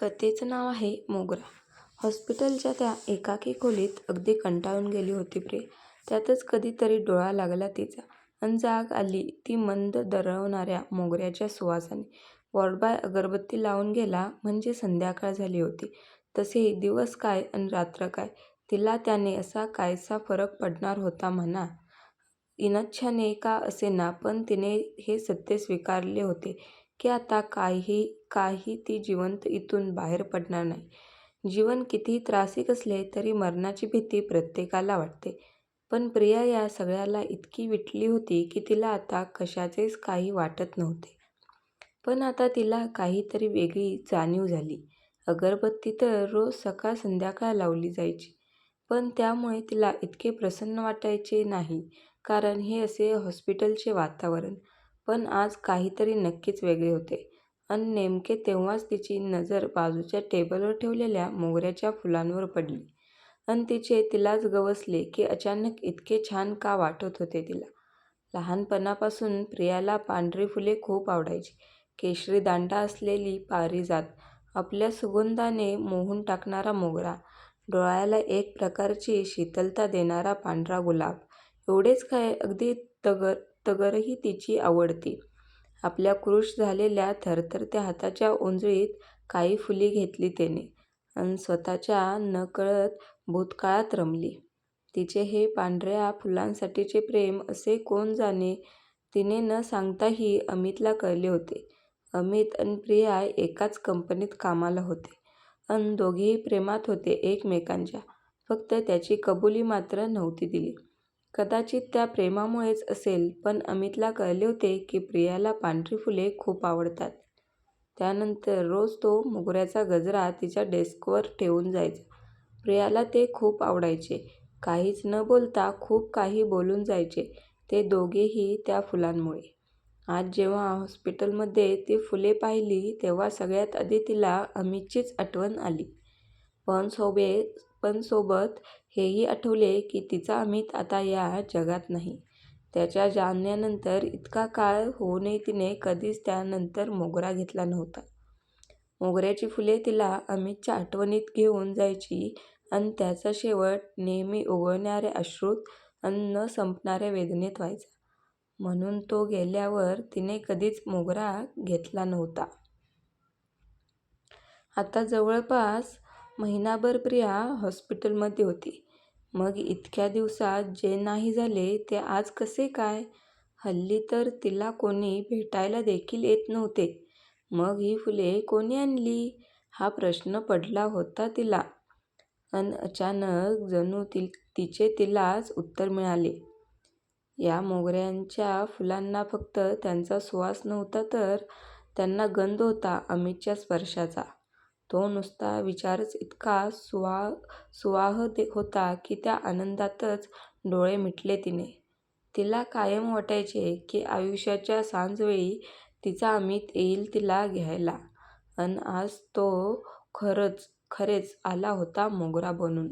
कथेचं नाव आहे मोगरा. हॉस्पिटलच्या त्या एकाकी खोलीत अगदी कंटाळून गेली होती प्रिया. त्यातच कधीतरी डोळा लागला तिचा अन जाग आली ती मंद दरवणाऱ्या मोगऱ्याच्या सुवासाने. वॉर्डबाय अगरबत्ती लावून गेला म्हणजे संध्याकाळ झाली होती. तसेही दिवस काय अन रात्र काय तिला त्याने असा कायसा फरक पडणार होता म्हणा. इनच्छाने का असेना पण तिने हे सत्य स्वीकारले होते की आता काही काही ती जिवंत इथून बाहेर पडणार नाही. जीवन कितीही त्रासिक असले तरी मरणाची भीती प्रत्येकाला वाटते. पण प्रिया या सगळ्याला इतकी विटली होती की तिला आता कशाचेच काही वाटत नव्हते. पण आता तिला काहीतरी वेगळी जाणीव झाली. अगरबत्ती तर रोज सकाळ संध्याकाळ लावली जायची. पण त्यामुळे तिला इतके प्रसन्न वाटायचे नाही कारण हे असे हॉस्पिटलचे वातावरण. पण आज काहीतरी नक्कीच वेगळे होते. अन नेमके तेव्हाच तिची नजर बाजूच्या टेबलवर ठेवलेल्या मोगऱ्याच्या फुलांवर पडली. अन तिचे तिलाच गवसले की अचानक इतके छान का वाटत होते तिला. लहानपणापासून प्रियाला पांढरी फुले खूप आवडायची. केशरी दांडा असलेली पारिजात, आपल्या सुगंधाने मोहून टाकणारा मोगरा, डोळ्याला एक प्रकारची शीतलता देणारा पांढरा गुलाब एवढेच काय अगदी तगरही तिची आवडती. आपल्या कृश झालेल्या थरथरत्या हाताच्या ओंजळीत काही फुले घेतली तिने अन स्वतःच्या नकळत भूतकाळात रमली. तिचे हे पांढऱ्या फुलांसाठीचे प्रेम असे कोण जाणे तिने न सांगताही अमितला कळले होते. अमित आणि प्रिया एकाच कंपनीत कामाला होते अन दोघेही प्रेमात होते एकमेकांच्या. फक्त त्याची कबुली मात्र नव्हती दिली. कदाचित त्या प्रेमामुळेच असेल पण अमितला कळले होते की प्रियाला पांढरी फुले खूप आवडतात. त्यानंतर रोज तो मोगऱ्याचा गजरा तिच्या डेस्कवर ठेवून जायचा. प्रियाला ते खूप आवडायचे. काहीच न बोलता खूप काही बोलून जायचे ते दोघेही त्या फुलांमुळे. आज जेव्हा हॉस्पिटलमध्ये ती फुले पाहिली तेव्हा सगळ्यात आधी तिला अमितचीच आठवण आली. पण सोबे पण सोबत हेही आठवले की तिचा अमित आता या जगात नाही. त्याच्या जाण्यानंतर इतका काळ होऊनही तिने कधीच त्यानंतर मोगरा घेतला नव्हता. मोगऱ्याची फुले तिला अमितच्या आठवणीत घेऊन जायची अन त्याचा शेवट नेहमी उगवणाऱ्या अश्रूत अन न संपणाऱ्या वेदनेत व्हायचा. म्हणून तो गेल्यावर तिने कधीच मोगरा घेतला नव्हता. आता जवळपास महिनाभर प्रिया हॉस्पिटलमध्ये होती. मग इतक्या दिवसात जे नाही झाले ते आज कसे काय? हल्ली तर तिला कोणी भेटायला देखील येत नव्हते. मग ही फुले कोणी आणली हा प्रश्न पडला होता तिला. अन अचानक जणू ति तिचे तिलाच उत्तर मिळाले. या मोगऱ्यांच्या फुलांना फक्त त्यांचा सुवास नव्हता तर त्यांना गंध होता अमितच्या स्पर्शाचा. तो नुसता विचारच इतका सुवाह्य होता की त्या आनंदातच डोळे मिटले तिने. तिला कायम वाटायचे की आयुष्याच्या सांजवेळी तिचा अमित येईल तिला घ्यायला अन आज तो खरेच आला होता मोगरा बनून.